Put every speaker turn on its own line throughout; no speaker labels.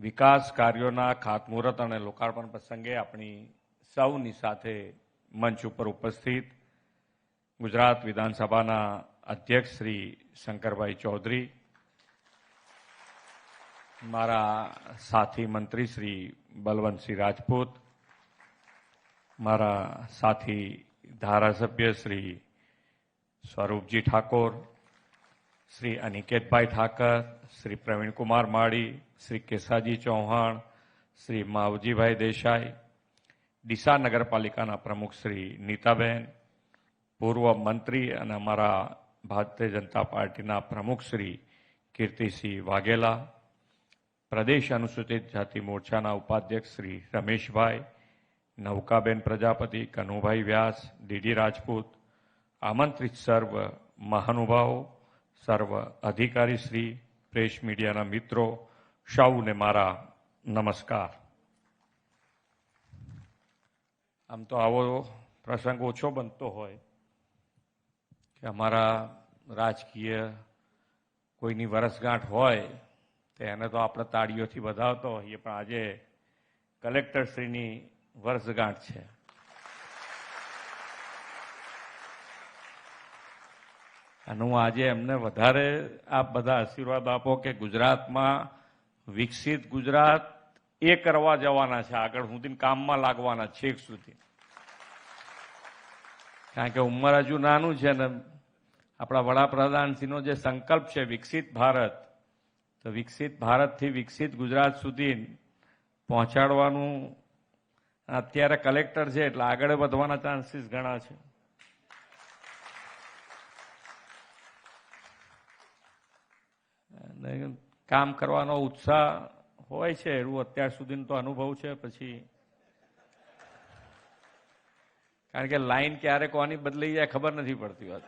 વિકાસ કાર્યોના ખાતમુહૂર્ત અને લોકાર્પણ પ્રસંગે આપણી સૌની સાથે મંચ ઉપર ઉપસ્થિત ગુજરાત વિધાનસભાના અધ્યક્ષ શ્રી શંકરભાઈ ચૌધરી, મારા સાથી મંત્રી શ્રી બલવંતસિંહ રાજપૂત, મારા સાથી ધારાસભ્ય શ્રી સ્વરૂપજી ઠાકોર શ્રી અનિકેતભાઈ ઠાકર, શ્રી પ્રવીણકુમાર માળી, શ્રી કેસાજી ચૌહાણ, શ્રી માવજીભાઈ દેસાઈ, ડીસા નગરપાલિકાના પ્રમુખ શ્રી નીતાબેન, પૂર્વ મંત્રી અને અમારા ભારતીય જનતા પાર્ટીના પ્રમુખ શ્રી કીર્તિસિંહ વાઘેલા, પ્રદેશ અનુસૂચિત જાતિ મોરચાના ઉપાધ્યક્ષ શ્રી રમેશભાઈ, નૌકાબેન પ્રજાપતિ, કનુભાઈ વ્યાસ, ડીડી રાજપૂત, આમંત્રિત સર્વ મહાનુભાવો સર્વ અધિકારી શ્રી, પ્રેસ મીડિયાના મિત્રો સૌને મારા નમસ્કાર. આમ તો આવો પ્રસંગ ઓછો બનતો હોય કે અમારા રાજકીય કોઈની વરસગાંઠ હોય, તો એને તો આપણે તાળીઓથી વધાવતો હોઈએ, પણ આજે કલેક્ટરશ્રીની વર્ષગાંઠ છે. અને હું આજે એમને વધારે આપ બધા આશીર્વાદ આપો કે ગુજરાતમાં વિકસિત ગુજરાત એ કરવા જવાના છે. આગળ સુધી કામમાં લાગવાના છેક સુધી. કારણ કે ઉંમર હજુ નાનું છે ને આપણા વડાપ્રધાનશ્રીનો જે સંકલ્પ છે વિકસિત ભારત, તો વિકસિત ભારતથી વિકસિત ગુજરાત સુધી પહોંચાડવાનું અત્યારે કલેક્ટર છે એટલે આગળ વધવાના ચાન્સીસ ઘણા છે. કામ કરવાનો ઉત્સાહ હોય છે, એવું અત્યાર સુધીનો તો અનુભવ છે. પછી કારણ કે લાઈન ક્યારે કોની બદલાઈ જાય ખબર નથી પડતી વાત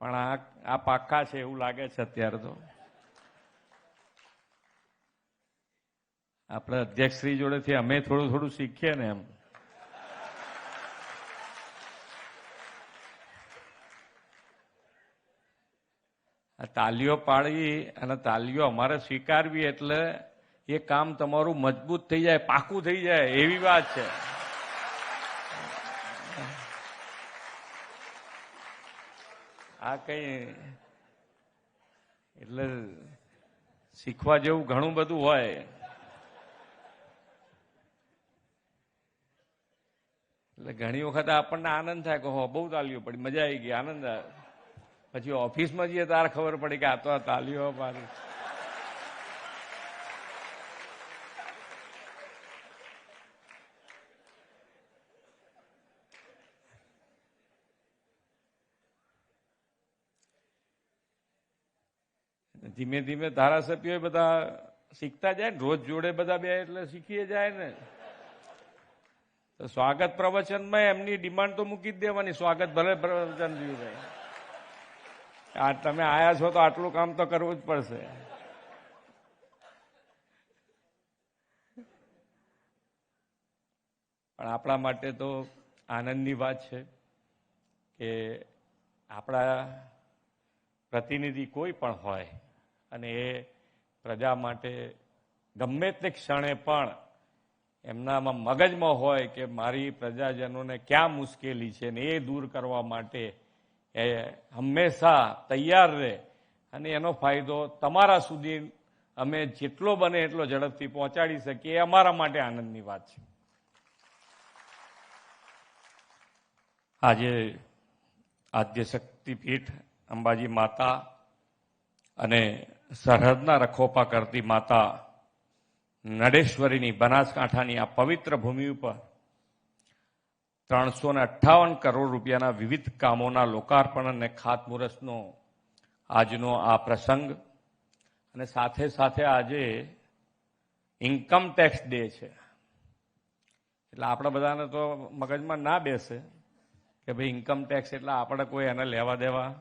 પણ આ આ પાક્કા છે એવું લાગે છે અત્યારે તો. આપણે અધ્યક્ષશ્રી જોડેથી અમે થોડું થોડું શીખીએ ને એમ. તાલીઓ પાડી અને તાલીઓ અમારે સ્વીકારવી એટલે એ કામ તમારું મજબૂત થઈ જાય, પાકું થઈ જાય, એવી વાત છે. આ કઈ એટલે શીખવા જેવું ઘણું બધું હોય. એટલે ઘણી વખત આપણને આનંદ થાય કે હો, બહુ તાલીઓ પડી, મજા આવી ગઈ, આનંદ આવે. પછી ઓફિસમાં જઈએ તારે ખબર પડી કે આ તો આ તાલીઓ મારી. ધીમે ધીમે ધારાસભ્યો બધા શીખતા જાય ને, રોજ જોડે બધા બે એટલે શીખીએ જાય ને. તો સ્વાગત પ્રવચનમાં એમની ડિમાન્ડ તો મૂકી જ દેવાની, સ્વાગત ભલે પ્રવચન જોયું ભાઈ આ તમે આયા છો તો આટલું કામ તો કરવું જ પડશે. પણ આપણા માટે તો આનંદની વાત છે કે આપણા પ્રતિનિધિ કોઈ પણ હોય અને એ પ્રજા માટે ગમે તે ક્ષણે પણ એમનામાં મગજમાં હોય કે મારી પ્રજાજનોને ક્યાં મુશ્કેલી છે ને એ દૂર કરવા માટે એ હંમેશા તૈયાર રહે. અને એનો ફાયદો તમારા સુધી અમે જેટલો બને એટલો ઝડપથી પહોંચાડી શકીએ. એ અમારા માટે આનંદની વાત છે. આજે આદ્ય શક્તિપીઠ અંબાજી માતા અને સરહદના રખોપા કરતી માતા નડેશ્વરીની બનાસકાંઠાની આ પવિત્ર ભૂમિ ઉપર ત્રણસો અઠ્ઠાવન કરોડ રૂપિયાના વિવિધ કામોના લોકાર્પણ અને ખાતમુહૂર્તનો આજનો આ પ્રસંગ. અને સાથે સાથે આજે ઇન્કમ ટેક્સ ડે છે. એટલે આપણે બધાને તો મગજમાં ના બેસે કે ભાઈ ઇન્કમ ટેક્સ એટલે આપણે કોઈ એને લેવા દેવા.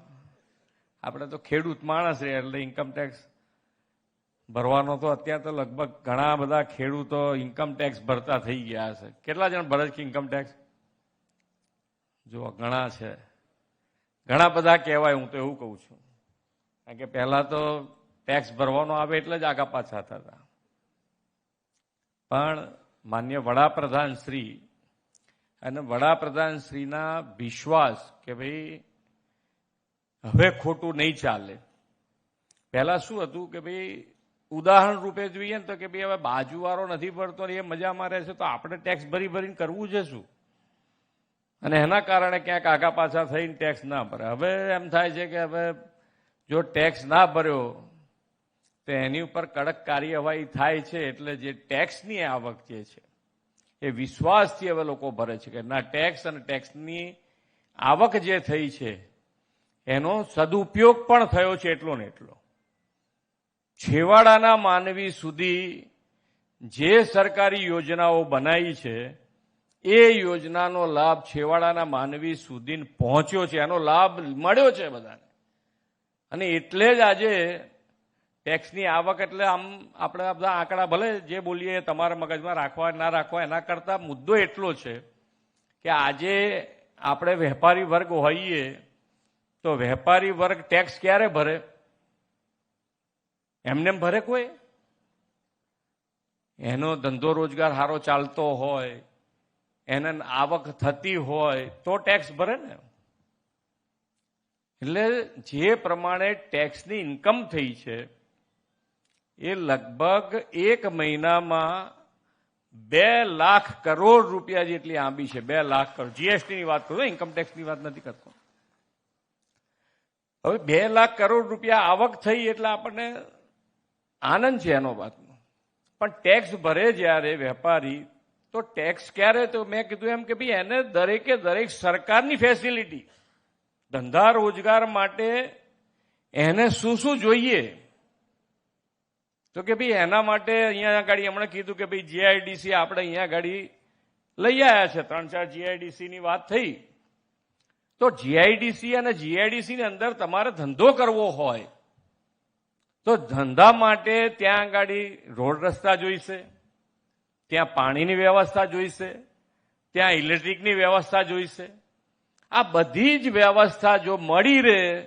આપણે તો ખેડૂત માણસ છે એટલે ઇન્કમ ટેક્સ ભરવાનો તો અત્યારે તો લગભગ ઘણા બધા ખેડૂતો ઇન્કમ ટેક્સ ભરતા થઈ ગયા છે. કેટલા જણ ભરે છે ઇન્કમ ટેક્સ જો ઘણા છે. ઘણા બધા કહેવાય, હું તો એવું કહું છું. કારણ કે પહેલા તો ટેક્સ ભરવાનો આવે એટલે જ આગા પાછા થતા પણ માન્ય વડાપ્રધાન શ્રી અને વડાપ્રધાન શ્રીના વિશ્વાસ કે ભાઈ હવે ખોટું નહીં ચાલે. પહેલા શું હતું કે ભાઈ ઉદાહરણ રૂપે જોઈએ ને તો કે ભાઈ હવે બાજુવાળો નથી ભરતો એ મજામાં રહે છે તો આપણે ટેક્સ ભરી ભરીને કરવું છે શું? અને એના કારણે ક્યાંક આગા પાછા થઈને ટેક્સ ના ભરે. હવે એમ થાય છે કે હવે જો ટેક્સ ના ભર્યો, તો એની ઉપર કડક કાર્યવાહી થાય છે એટલે જે ટેક્સની આવક જે છે, એ વિશ્વાસથી હવે લોકો ભરે છે કે ના ટેક્સ અને ટેક્સની આવક જે થઈ છે, એનો સદુપયોગ પણ થયો છે એટલો ને એટલો. છેવાડાના માનવી સુધી જે સરકારી યોજનાઓ બનાવી છે એ યોજનાનો લાભ છેવાડાના માનવી સુધી પહોંચ્યો છે. એનો લાભ મળ્યો છે બધાને. અને એટલે જ આજે ટેક્સની આવક એટલે આમ આપણે બધા આંકડા ભલે જે બોલીએ તમારા મગજમાં રાખવા ના રાખવા એના કરતા મુદ્દો એટલો છે કે આજે આપણે વેપારી વર્ગ હોઈએ તો વેપારી વર્ગ ટેક્સ ક્યારે ભરે? એમને ભરે કોઈ? એનો ધંધો રોજગાર સારો ચાલતો હોય એને આવક થતી હોય તો ટેક્સ ભરે ને. એટલે જે પ્રમાણે ટેક્સની ઇન્કમ થઈ છે, એ લગભગ એક મહિનામાં બે લાખ કરોડ રૂપિયા જેટલી આંબી છે, બે લાખ કરોડ. જીએસટીની વાત કરું ઇન્કમ ટેક્સની વાત નથી કરતો. હવે બે લાખ કરોડ રૂપિયા આવક થઈ એટલે આપણને આનંદ છે એનો વાતનો. પણ ટેક્સ ભરે જ્યારે વેપારી તો ટેક્સ ક્યારે તો મેં કીધું એમ કે ભાઈ એને દરેકે દરેક સરકારની ફેસિલિટી ધંધા રોજગાર માટે એને શું શું જોઈએ? તો કે ભાઈ એના માટે અહીંયા આગળ હમણાં કીધું કે ભાઈ જીઆઈડીસી આપણે અહીંયા ગાડી લઈ આવ્યા છે. ત્રણ ચાર જીઆઈડીસી ની વાત થઈ. તો જીઆઈડીસી અને જીઆઈડીસી ની અંદર તમારે ધંધો કરવો હોય તો ધંધા માટે ત્યાં આગળ રોડ રસ્તા જોઈશે. ત્યાં પાણીની વ્યવસ્થા જોઈશે, ત્યાં ઇલેક્ટ્રિકની વ્યવસ્થા જોઈશે. આ બધી જ વ્યવસ્થા જો મળી રહે,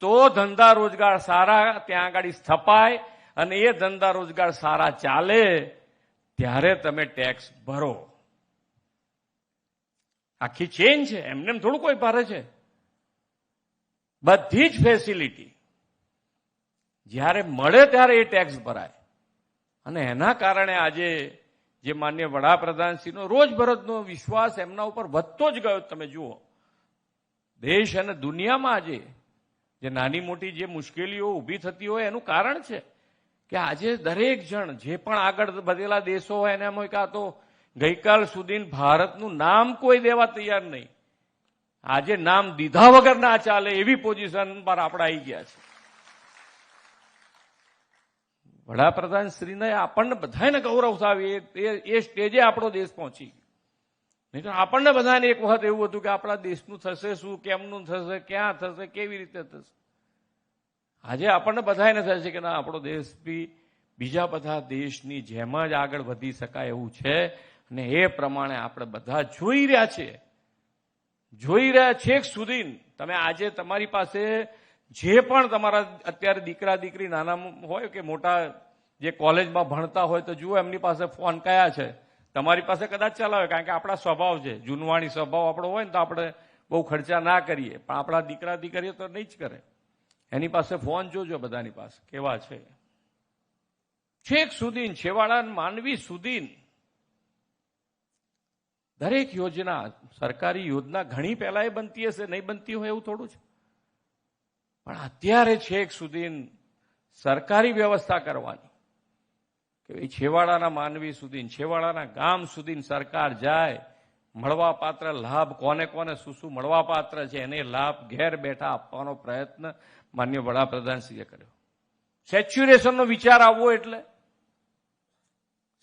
તો ધંધા રોજગાર સારા ત્યાં આગળ સ્થપાય અને એ ધંધા રોજગાર સારા ચાલે, ત્યારે તમે ટેક્સ ભરો. આખી ચેન છે, એમને એમ થોડું કોઈ ભારે છે. બધી જ ફેસિલિટી જ્યારે મળે ત્યારે એ ટેક્સ ભરાય. અને એના કારણે આજે જે માન્ય વડાપ્રધાનશ્રીનો રોજબરોજનો વિશ્વાસ એમના ઉપર વધતો જ ગયો. તમે જુઓ, દેશ અને દુનિયામાં આજે જે નાની મોટી જે મુશ્કેલીઓ ઊભી થતી હોય એનું કારણ છે કે આજે દરેક જણ જે પણ આગળ વધેલા દેશો હોય એને એમ હોય કે આ તો ગઈકાલ સુધી ભારતનું નામ કોઈ દેવા તૈયાર નહીં. આજે નામ દીધા વગર ના ચાલે એવી પોઝિશન પર આપણે આવી ગયા છે. વડાપ્રધાન શ્રીને આપણને બધાને ગૌરવ થાય એ- સ્ટેજે આપણો દેશ પહોંચી નહીં તો આપણને બધાને એક વખત એવું હતું કે આપણા દેશનું થશે શું, કેમનું થશે, ક્યાં થશે, કેવી રીતે થશે. આજે આપણને બધાને થાય છે કે ના, આપણો દેશ બી બીજા બધા દેશની જેમ જ આગળ વધી શકાય એવું છે. અને એ પ્રમાણે આપણે બધા જોઈ રહ્યા છીએ જોઈ રહ્યા છેક સુધી તમે આજે તમારી પાસે જે પણ તમારા અત્યારે દીકરા, દીકરી, નાના હોય કે મોટા જે કોલેજમાં ભણતા હોય તો જુઓ એમની પાસે ફોન કયા છે. તમારી પાસે કદાચ ચલાવે, કારણ કે આપણા સ્વભાવ છે. જૂનવાણી સ્વભાવ આપણો હોય ને તો આપણે બહુ ખર્ચા ના કરીએ. પણ આપણા દીકરા, દીકરીઓ તો નહીં જ કરે. એની પાસે ફોન જોજો બધાની પાસે, કેવા છે. છેક સુધીન છેવાડા માનવી સુધીન દરેક યોજના, સરકારી યોજના ઘણી પહેલા એ બનતી હશે, નહીં બનતી હોય એવું થોડું છે. પણ અત્યારે છેક સુધી સરકારી વ્યવસ્થા કરવાની. કે ભાઈ છેવાડાના માનવી સુધી છેવાડાના ગામ સુધી સરકાર જાય મળવા પાત્ર લાભ કોને કોને, શું શું મળવા પાત્ર છે, એને લાભ ઘેર બેઠા આપવાનો પ્રયત્ન માન્ય વડાપ્રધાનશ્રીએ કર્યો. સેચ્યુરેશનનો વિચાર આવવો એટલે,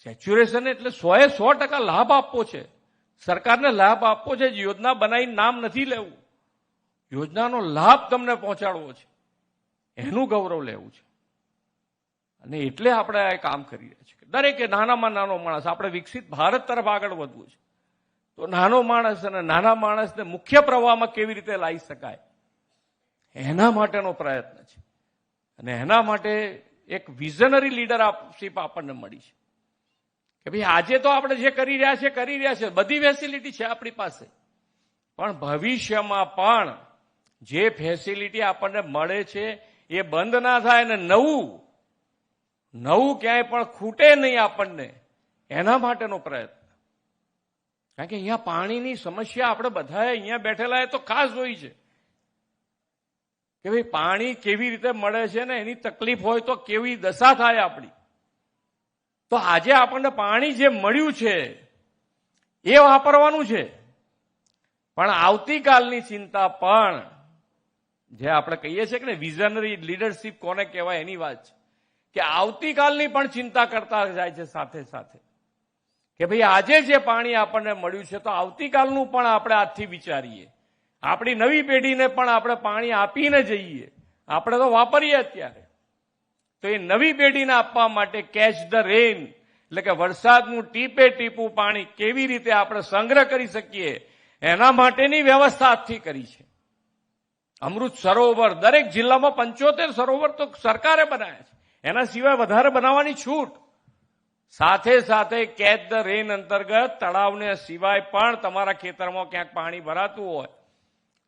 સેચ્યુરેશન એટલે સો એ સો ટકા લાભ આપવો છે. સરકારને લાભ આપવો છે યોજના બનાવી નામ નથી લેવું. યોજનાનો લાભ તમને પહોંચાડવો છે. એનું ગૌરવ લેવું છે. અને એટલે આપણે આ કામ કરી રહ્યા છીએ. દરેકે નાનામાં નાનો માણસ, આપણે વિકસિત ભારત તરફ આગળ વધવું છે. તો નાનો માણસ અને નાના માણસને મુખ્ય પ્રવાહમાં કેવી રીતે લાવી શકાય? એના માટેનો પ્રયત્ન છે. અને એના માટે એક વિઝનરી લીડરશીપ આપણને મળી છે. કે ભાઈ, આજે તો આપણે જે કરી રહ્યા છે કરી રહ્યા છે બધી ફેસિલિટી છે આપણી પાસે. પણ ભવિષ્યમાં પણ જે ફેસિલિટી આપણને મળે છે, એ બંધ ના થાય ને નવું નવું ક્યાંય પણ ખૂટે નહીં આપણને, એના માટેનો પ્રયત્ન. કારણ કે અહીંયા પાણીની સમસ્યા આપણે બધાએ અહીંયા બેઠેલા એ તો ખાસ હોય છે. કે ભાઈ પાણી કેવી રીતે મળે છે ને એની તકલીફ હોય તો કેવી દશા થાય આપણી. તો આજે આપણને પાણી જે મળ્યું છે, એ વાપરવાનું છે. પણ આવતીકાલની ચિંતા પણ જે આપણે કહીએ છીએ કે વિઝનરી લીડરશીપ કોને કહેવાય એની વાત છે. કે આવતીકાલની પણ ચિંતા કરતા જાય છે સાથે સાથે. કે ભાઈ આજે જે પાણી આપણને મળ્યું છે, તો આવતીકાલનું પણ આપણે આજથી વિચારીએ. આપણી નવી પેઢીને પણ આપણે પાણી આપીને જઈએ. આપણે તો વાપરીએ અત્યારે. તો એ નવી પેઢીને આપવા માટે કેચ ધ રેન એટલે કે વરસાદનું ટીપે ટીપું પાણી કેવી રીતે આપણે સંગ્રહ કરી શકીએ, એના માટેની વ્યવસ્થા આજથી કરી છે. અમૃત સરોવર, દરેક જિલ્લામાં પંચોતેર સરોવર તો સરકારે બનાવ્યા છે. એના સિવાય વધારે બનાવવાની છૂટ. સાથે સાથે કેચ ધ રેન અંતર્ગત તળાવને સિવાય પણ તમારા ખેતરમાં ક્યાંક પાણી ભરાતું હોય,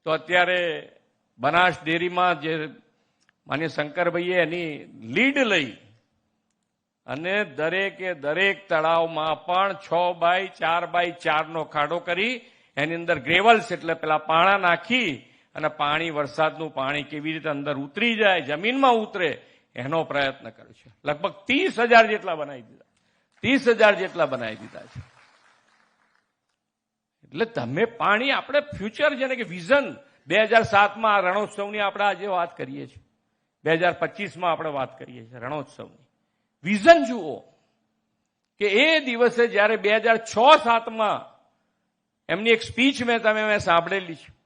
તો અત્યારે બનાસ ડેરીમાં જે માન્ય શંકરભાઈએ એની લીડ લઈ અને દરેકે દરેક તળાવમાં પણ છ બાય ચાર બાય ચારનો ખાડો કરી, એની અંદર ગ્રેવલ્સ એટલે પેલા પાણા નાખી અને પાણી, વરસાદનું પાણી કેવી રીતે અંદર ઉતરી જાય, જમીનમાં ઉતરે, એનો પ્રયત્ન કર્યો છે. લગભગ ત્રીસ હજાર જેટલા બનાવી દીધા. ત્રીસ હજાર જેટલા બનાવી દીધા છે. એટલે તમે પાણી, આપણે ફ્યુચર જેને કે વિઝન, બે હજાર સાતમાં રણોત્સવની આપણે આજે વાત કરીએ છીએ. બે હજાર પચીસમાં આપણે વાત કરીએ છીએ રણોત્સવની. વિઝન જુઓ કે એ દિવસે જ્યારે બે હજાર છ સાતમાં એમની એક સ્પીચ મેં તમે, મેં સાંભળેલી છે.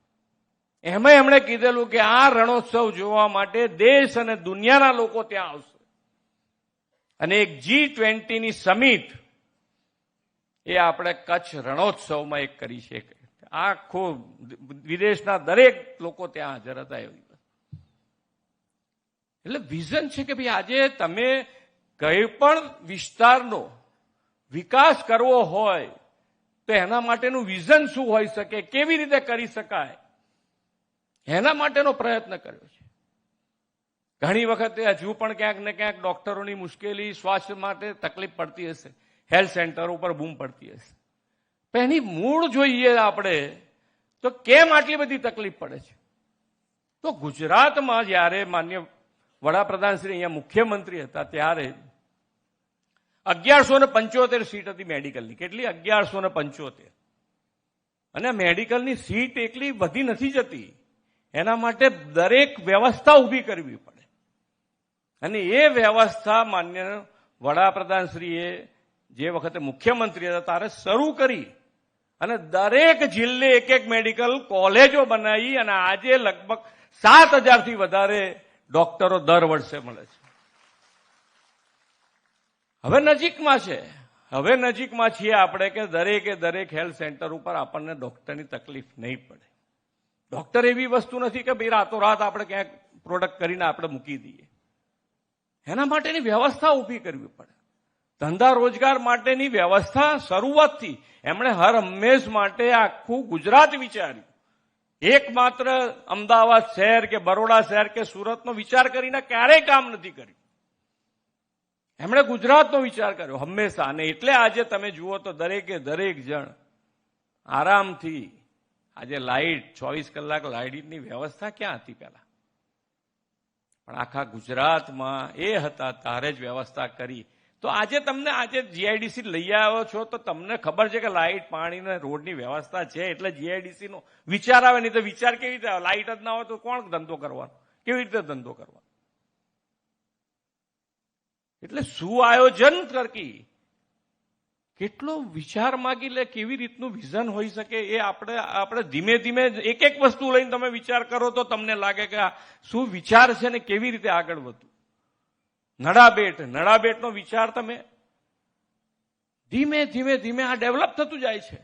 એમાં એમણે કીધેલું કે આ રણોત્સવ જોવા માટે દેશ અને દુનિયાના લોકો ત્યાં આવશે. અને એક જી ટ્વેન્ટીની સમિટ એ આપણે કચ્છ રણોત્સવમાં એક કરી છે આખો વિદેશના દરેક લોકો ત્યાં હાજર હતા એવી એટલે વિઝન છે કે ભાઈ આજે તમે કઈ પણ વિસ્તારનો વિકાસ કરવો હોય તો એના માટેનું વિઝન શું હોઈ શકે? કેવી રીતે કરી શકાય? એના માટેનો પ્રયત્ન કર્યો છે. ઘણી વખતે હજુ પણ ક્યાંક ને ક્યાંક ડોક્ટરોની મુશ્કેલી, સ્વાસ્થ્ય માટે તકલીફ પડતી હશે. હેલ્થ સેન્ટર ઉપર બૂમ પડતી હશે. પણ એની મૂળ જોઈએ આપણે તો કેમ આટલી બધી તકલીફ પડે છે? તો ગુજરાતમાં જ્યારે માન્ય વડાપ્રધાન શ્રી અહીંયા મુખ્યમંત્રી હતા ત્યારે અગિયારસો ને પંચોતેર સીટ હતી મેડિકલની. કેટલી? અગિયારસો ને પંચોતેર. અને મેડિકલની સીટ એટલી વધી નથી જતી. એના માટે દરેક વ્યવસ્થા ઊભી કરવી પડે. અને એ વ્યવસ્થા માન્ય વડાપ્રધાનશ્રીએ જે વખતે મુખ્યમંત્રી હતા, ત્યારે શરૂ કરી અને દરેક જિલ્લે એક એક મેડિકલ કોલેજો બનાવી અને આજે લગભગ સાત હજારથી વધારે ડોક્ટરો દર વર્ષે મળે છે. હવે નજીકમાં છે. હવે નજીકમાં છીએ આપણે કે દરેકે દરેક હેલ્થ સેન્ટર ઉપર આપણને ડોક્ટરની તકલીફ નહીં પડે. ડોક્ટર એવી વસ્તુ નથી કે ભાઈ રાતોરાત આપણે ક્યાંક પ્રોડક્ટ કરીને આપણે મૂકી દઈએ. એના માટેની વ્યવસ્થા ઊભી કરવી પડે. ધંધા રોજગાર માટેની વ્યવસ્થા શરૂઆતથી એમણે હર હંમેશ માટે આખું ગુજરાત વિચાર્યું. એકમાત્ર અમદાવાદ શહેર કે બરોડા શહેર કે સુરતનો વિચાર કરીને ક્યારેય કામ નથી કર્યું. એમણે ગુજરાતનો વિચાર કર્યો, હંમેશા. અને એટલે આજે તમે જુઓ તો દરેકે દરેક જણ આરામથી આજે લાઇટ, ચોવીસ કલાક લાઇટની વ્યવસ્થા ક્યાં હતી પહેલા? પણ આખા ગુજરાતમાં એ હતા, તારે જ વ્યવસ્થા કરી. તો આજે તમને, આજે જીઆઈડીસી લઈ આવ્યો છો, તો તમને ખબર છે કે લાઇટ, પાણી ને રોડની વ્યવસ્થા છે, એટલે જીઆઈડીસી નો વિચાર આવે, નહીં તો વિચાર કેવી રીતે આવે? લાઇટ જ ના હોય તો કોણ ધંધો કરવાનો? કેવી રીતે ધંધો કરવાનો? એટલે સુઆયોજન આયોજન કરકી કેટલો વિચાર માગી લે, કેવી રીતનું વિઝન હોઈ શકે, એ આપણે આપણે ધીમે ધીમે એક એક વસ્તુ લઈને તમે વિચાર કરો તો તમને લાગે કે આ શું વિચાર છે ને કેવી રીતે આગળ વધવું. નડાબેટ, નડાબેટનો વિચાર તમે ધીમે ધીમે ધીમે આ ડેવલપ થતું જાય છે.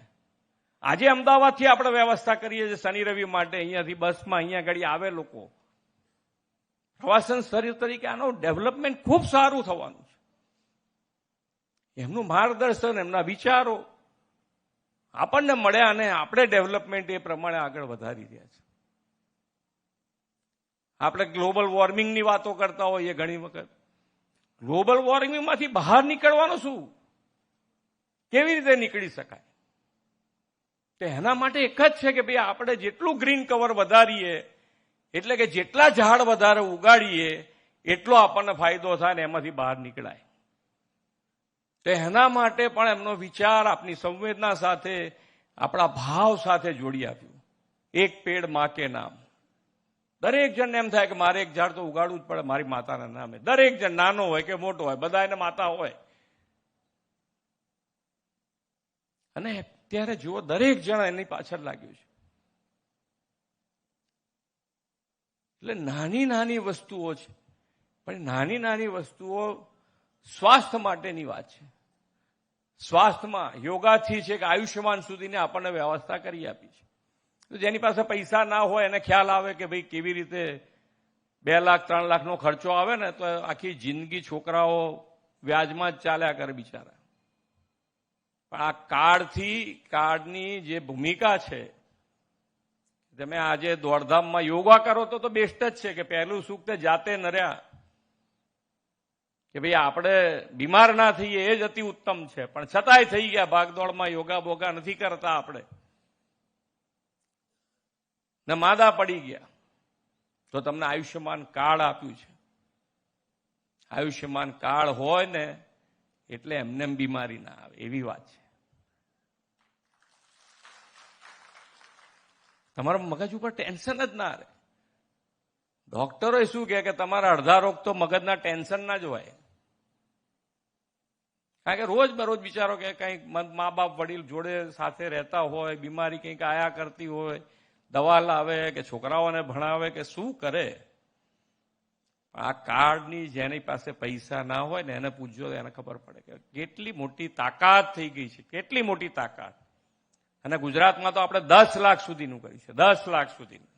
આજે અમદાવાદથી આપણે વ્યવસ્થા કરીએ છીએ શનિ રવિ માટે, અહીંયાથી બસમાં અહીંયા ઘડી આવે લોકો. પ્રવાસન સ્થળ તરીકે આનું ડેવલપમેન્ટ ખૂબ સારું થવાનું એમનું માર્ગદર્શન, એમના વિચારો આપણને મળ્યા અને આપણે ડેવલપમેન્ટ એ પ્રમાણે આગળ વધારી રહ્યા છે. આપણે ગ્લોબલ વોર્મિંગની વાતો કરતા હોઈએ ઘણી વખત. ગ્લોબલ વોર્મિંગમાંથી બહાર નીકળવાનું શું? કેવી રીતે નીકળી શકાય? તો એના માટે એક જ છે કે ભાઈ આપણે જેટલું ગ્રીન કવર વધારીએ, એટલે કે જેટલા ઝાડ વધારે ઉગાડીએ, એટલો આપણને ફાયદો થાય ને એમાંથી બહાર નીકળાય. તો એના માટે પણ એમનો વિચાર આપની સંવેદના સાથે, આપણા ભાવ સાથે જોડી આપ્યું. એક પેડમાં નામ. દરેક જણને એમ થાય કે મારે એક ઝાડ તો ઉગાડવું જ પડે, મારી માતાના નામે. દરેક જણ નાનો હોય કે મોટો હોય બધા એને માતા હોય. અને ત્યારે જુઓ, દરેક જણ એની પાછળ લાગ્યું છે. એટલે નાની નાની વસ્તુઓ છે. પણ નાની નાની વસ્તુઓ સ્વાસ્થ્ય માટેની વાત છે. સ્વાસ્થ્યમાં યોગાથી છે કે આયુષ્યમાન સુધીને આપણને વ્યવસ્થા કરી આપી છે. તો જેની પાસે પૈસા ના હોય એને ખ્યાલ આવે કે ભાઈ કેવી રીતે બે લાખ, ત્રણ લાખનો ખર્ચો આવે ને, તો આખી જિંદગી છોકરાઓ વ્યાજમાં જ ચાલ્યા કરે બિચારા. પણ આ કાર્ડથી કાર્ડની જે ભૂમિકા છે, તમે આજે દોડધામમાં યોગા કરો તો તો બેસ્ટ જ છે કે પહેલું સુખ તે જાતે નર્યા. કે ભાઈ આપણે બીમાર ના થઈએ, એ જ અતિ ઉત્તમ છે. પણ છતાંય થઈ ગયા, ભાગદોડમાં યોગા બોગા નથી કરતા આપણે. ને માદા પડી ગયા. તો તમને આયુષ્યમાન કાર્ડ આપ્યું છે. આયુષ્યમાન કાર્ડ હોય ને, એટલે એમને બીમારી ના આવે. એવી વાત છે. તમારા મગજ ઉપર ટેન્શન જ ના રહે. ડોક્ટરોએ શું કહે કે તમારા અડધા રોગ તો મગજના ટેન્શન ના જ હોય. કારણ કે રોજ બરોજ વિચારો કે કંઈક મા બાપ વડીલ જોડે સાથે રહેતા હોય, બીમારી કંઈક આયા કરતી હોય, દવા લાવે કે છોકરાઓને ભણાવે કે શું કરે? આ કાર્ડની જેની પાસે પૈસા ના હોય ને એને પૂછજો એને ખબર પડે કે કેટલી મોટી તાકાત થઈ ગઈ છે, કેટલી મોટી તાકાત. અને ગુજરાતમાં તો આપણે દસ લાખ સુધીનું કર્યું છે, દસ લાખ સુધીનું.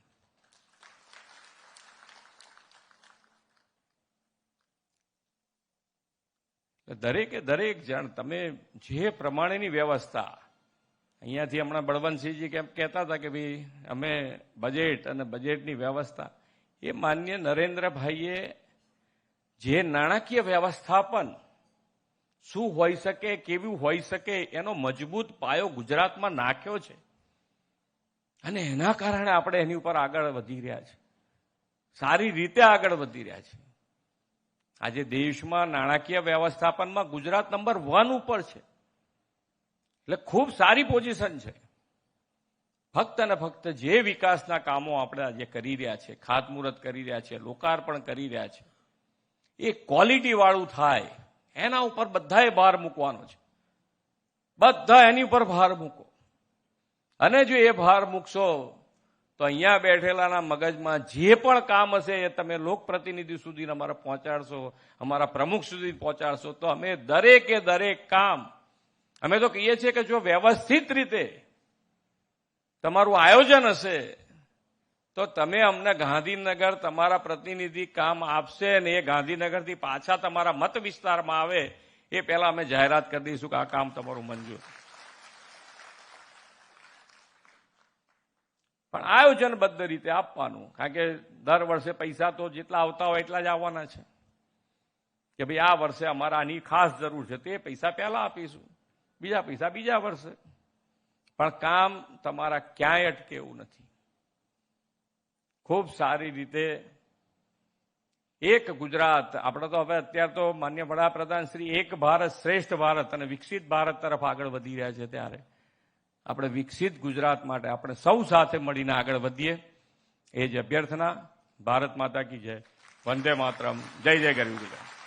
દરેકે દરેક જણ, તમે જે પ્રમાણેની વ્યવસ્થા, અહીંયાથી હમણાં બળવંતસિંહજી કેમ કહેતા હતા કે ભાઈ, અમે બજેટ અને બજેટની વ્યવસ્થા, એ માન્ય નરેન્દ્રભાઈએ જે નાણાકીય વ્યવસ્થાપન શું હોઈ શકે, કેવું હોઈ શકે, એનો મજબૂત પાયો ગુજરાતમાં નાખ્યો છે. અને એના કારણે આપણે એની ઉપર આગળ વધી રહ્યા છે. સારી રીતે આગળ વધી રહ્યા છે. આજે દેશમાં નાણાકીય વ્યવસ્થાપનમાં ગુજરાત નંબર વન ઉપર છે. એટલે ખૂબ સારી પોઝિશન છે. ફક્ત અને ફક્ત જે વિકાસના કામો આપણે આજે કરી રહ્યા છે, ખાતમુહૂર્ત કરી રહ્યા છે, લોકાર્પણ કરી રહ્યા છે, એ ક્વોલિટી વાળું થાય, એના ઉપર બધાએ ભાર મૂકવાનો છે. બધા એની ઉપર ભાર મૂકો. અને જો એ ભાર મૂકશો તો અહીંયા બેઠેલાના મગજમાં જે પણ કામ હશે એ તમે લોકપ્રતિનિધિ સુધી અમારા પહોંચાડશો, અમારા પ્રમુખ સુધી પહોંચાડશો. તો અમે દરેકે દરેક કામ, અમે તો કહીએ છીએ કે જો વ્યવસ્થિત રીતે તમારું આયોજન હશે, તો તમે અમને ગાંધીનગર તમારા પ્રતિનિધિ કામ આપશે ને એ ગાંધીનગરથી પાછા તમારા મત વિસ્તારમાં આવે, એ પહેલા અમે જાહેરાત કરી દઈશું કે આ કામ તમારું મંજૂર. પણ આયોજનબદ્ધ રીતે આપવાનું, કારણ કે દર વર્ષે પૈસા તો જેટલા આવતા હોય એટલા જ આવવાના છે. કે ભાઈ આ વર્ષે અમારે આની ખાસ જરૂર છે, તે પૈસા પહેલા આપીશું, બીજા પૈસા બીજા વર્ષે. પણ કામ તમારા ક્યાંય અટકે એવું નથી. ખૂબ સારી રીતે એક ગુજરાત, આપણે તો હવે અત્યારે તો માન્ય વડાપ્રધાન શ્રી એક ભારત શ્રેષ્ઠ ભારત અને વિકસિત ભારત તરફ આગળ વધી રહ્યા છે ત્યારે. આપણે વિકસિત ગુજરાત માટે આપણે સૌ સાથે મળીને આગળ વધીએ. એ જ અભ્યર્થના. ભારત માતા કી જય. વંદે માતરમ. જય જય ગરીબ ગુજરાત.